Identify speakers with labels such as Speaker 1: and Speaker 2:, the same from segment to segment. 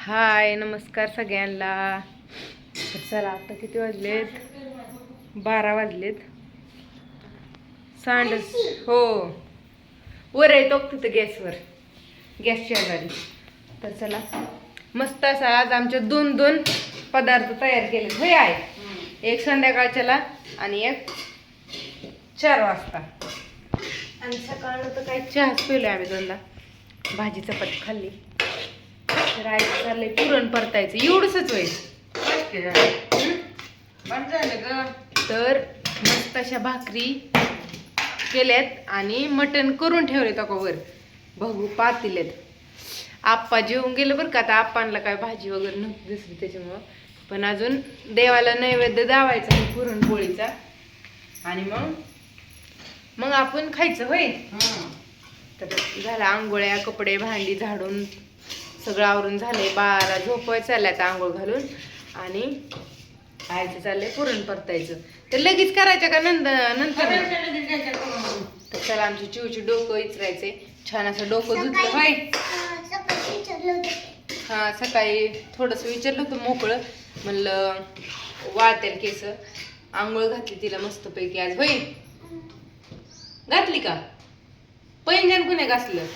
Speaker 1: हाय नमस्कार सगळ्यांना. चला आता किती वाजलेत? बारा वाजलेत. सांड हो. वर आहे तो तिथं गॅसवर गॅस शेजारी तर चला. मस्त असा आज आमचे दोन दोन पदार्थ तयार केले होय आहे एक संध्याकाळच्याला आणि एक चार वाजता. आणि सकाळ तर काय चहाच पिलो आम्ही दोनदा. भाजी चपाती खाल्ली. तर आई चाललंय पुरण परतायचं. एवढंच होईल. तर मस्त अशा भाकरी केल्यात आणि मटण करून ठेवले वर. बघू पातीलेत. आप्पा जेवून गेलं बरं का. आता आप्पांना काय भाजी वगैरे नव्हती दुसरी त्याच्यामुळं. पण अजून देवाला नैवेद्य दावायचा पुरणपोळीचा आणि मग? मग आपण खायचं होय? तर झालं आंघोळ्या कपडे भांडी झाडून सगळं आवरून झाले बारा झोपवाय चालल्या आता आंघोळ घालून. आणि आयचं चाललंय पुरण परतायचं. तर लगेच करायचं का नंद नंतर? तर चला आमची चिवची डोकं इचरायचे. छान असं डोकं धुतलं होय? हा सकाळी थोडंसं विचारलं होतं मोकळं. म्हणलं वाळतेल केस. आंघोळ घातली तिला मस्तपैकी आज. होय? घातली का? पैंजण कुणी घासलं?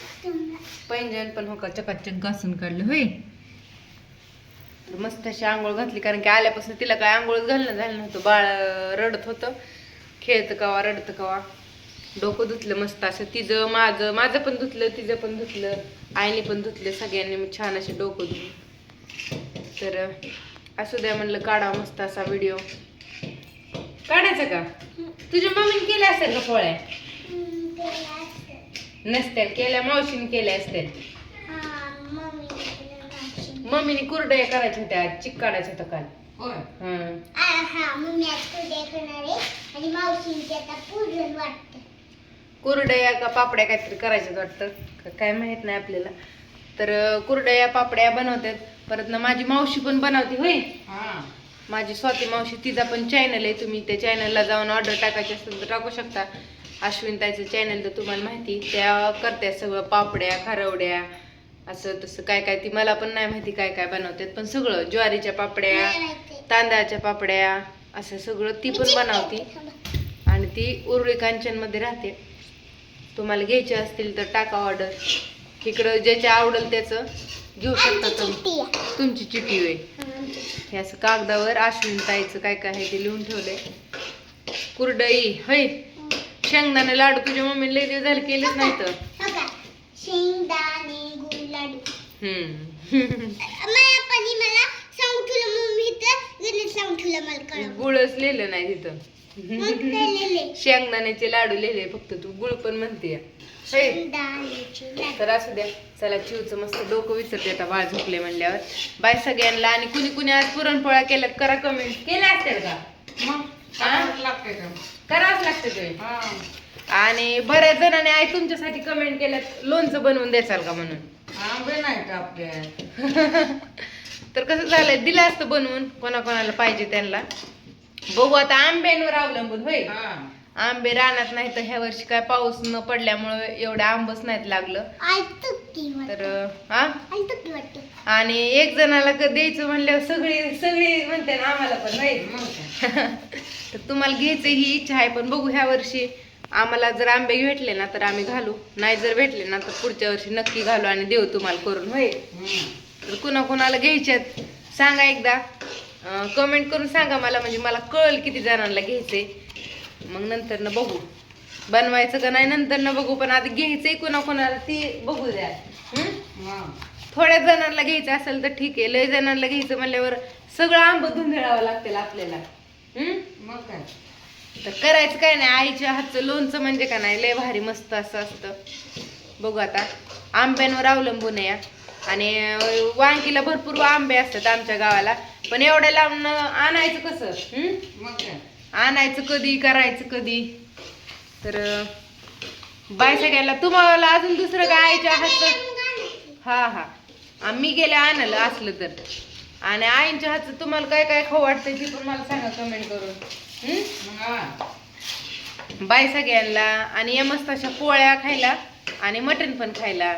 Speaker 1: पैंजण पण हो का चकाचक घासून काढलं होय? तर मस्त अशी आंघोळ घातली कारण की आल्यापासून तिला काय आंघोळ घालणं झालं नव्हतं. बाळ रडत होतं खेळतं कवा रडतं कवा. डोकं धुतलं मस्त असं तिचं माझं माझं पण धुतलं तिचं पण धुतलं आईने पण धुतलं सगळ्यांनी मी छान असे डोकं धुतलं तर असू द्या म्हणलं काढा मस्त असा व्हिडिओ. काढायचा का? तुझ्या मम्मीने केल्या असेल का पोळ्या? नसत्या केल्या मावशीने केल्या असत्या मम्मीने कुरडया करायच्या होत्या आज, चिक काढायचं होतं काल. हं. कुरडया का पापड्या काहीतरी करायच्यात वाटतं? का- काय माहीत नाही आपल्याला. तर अं, कुरडया पापड्या बनवतात. परत ना माझी मावशी पण बनवते होय. माझी स्वाती मावशी तिचा पण चॅनल आहे. तुम्ही त्या चॅनलला जाऊन ऑर्डर टाकायची असेल तर टाकू शकता. अश्विन ताईचं चॅनल तर तुम्हाला माहिती त्या करतात सगळं पापड्या खारवड्या असं तसं काय काय ती मला पण नाही माहिती काय काय बनवतात पण सगळं ज्वारीच्या पापड्या तांदळाच्या पापड्या असं सगळं ती पण बनवते. आणि ती उरुळी कांचनमध्ये राहते. तुम्हाला घ्यायचे असतील तर टाका ऑर्डर इकडं ज्याचे आवडेल त्याचं घेऊ शकता तुम्ही. तुमची चिठी होय. हे असं कागदावर अश्विन ताईचं काय काय आहे ते लिहून ठेवलंय. कुरडई होय. शेंगदाणे लाडू तुझ्या मम्मीने लई दिवस झाले केलेच नाही तर.
Speaker 2: शेंगदाणे गुळ लाडू मला मम्मी तर मला
Speaker 1: गुळच लिहिलं नाही तिथं.
Speaker 2: मग?
Speaker 1: शेंगदाण्याचे लाडू लिहिले फक्त तू गुळ पण म्हणते. तर असू द्या चला चिवचं मस्त डोकं विसरते आता बाळ झोपले म्हणल्यावर. बाय सगळ्यांना आणि कुणी कुणी आज पुरणपोळ्या केल्यात करा कमेंट केल्या असतील का? हा? करावंच लागतं ते. आणि बऱ्याच जणांनी आई तुमच्यासाठी कमेंट केल्यात लोणचं बनवून द्याचाल का म्हणून? तर कसं झालंय दिलं असतं बनवून कोणाकोणाला पाहिजे त्यांना. बघू आता आंब्यांवर अवलंबून होय? आंबे रानात नाही तर ह्या वर्षी काय पाऊस न पडल्यामुळे एवढे आंबच नाहीत लागलं. तर हा. आणि एक जणाला क- द्यायचं म्हणल्यावर सगळी सगळी म्हणते ना आम्हाला पण नाही तर तुम्हाला घ्यायचं ही इच्छा आहे पण बघू ह्या वर्षी आम्हाला जर आंबे भेटले ना तर आम्ही घालू. नाही जर भेटले ना तर पुढच्या वर्षी नक्की घालू आणि देऊ तुम्हाला करून होय? तर कुणाकुणाला घ्यायचे घ्यायच्यात सांगा एकदा. कमेंट करून सांगा मला म्हणजे मला कळेल किती जणांना घ्यायचंय मग नंतर न बघू. बनवायचं का नाही नंतर न बघू पण आधी घ्यायचंय कुणाकुणाला ती बघू द्या. थोड्या जणांना घ्यायचं असेल तर ठीक आहे. लय जणांना घ्यायचं म्हणल्यावर सगळं आंब धुंदळावं लागतील आपल्याला. तर करायचं काय नाही आईच्या हातचं लोणचं म्हणजे का नाही लय भारी मस्त असं असतं. बघू आता आंब्यांवर अवलंबून हा. आणि वांगीला भरपूर आंबे असतात आमच्या गावाला. पण एवढ्या लांब आणायचं कसं? आणायचं कधी करायचं कधी? तर बाय सगळ्याला तुम्हाला अजून दुसरं काय आईच्या हातचं? हा हा. आम्ही गेले आणलं असलं तर. आणि आईच्या हातचं तुम्हाला काय काय खाऊ वाटतंय ते पण मला सांगा कमेंट करून. हं? बाय सगळ्यांना आणि या मस्त अशा पोळ्या खायला आणि मटण पण खायला.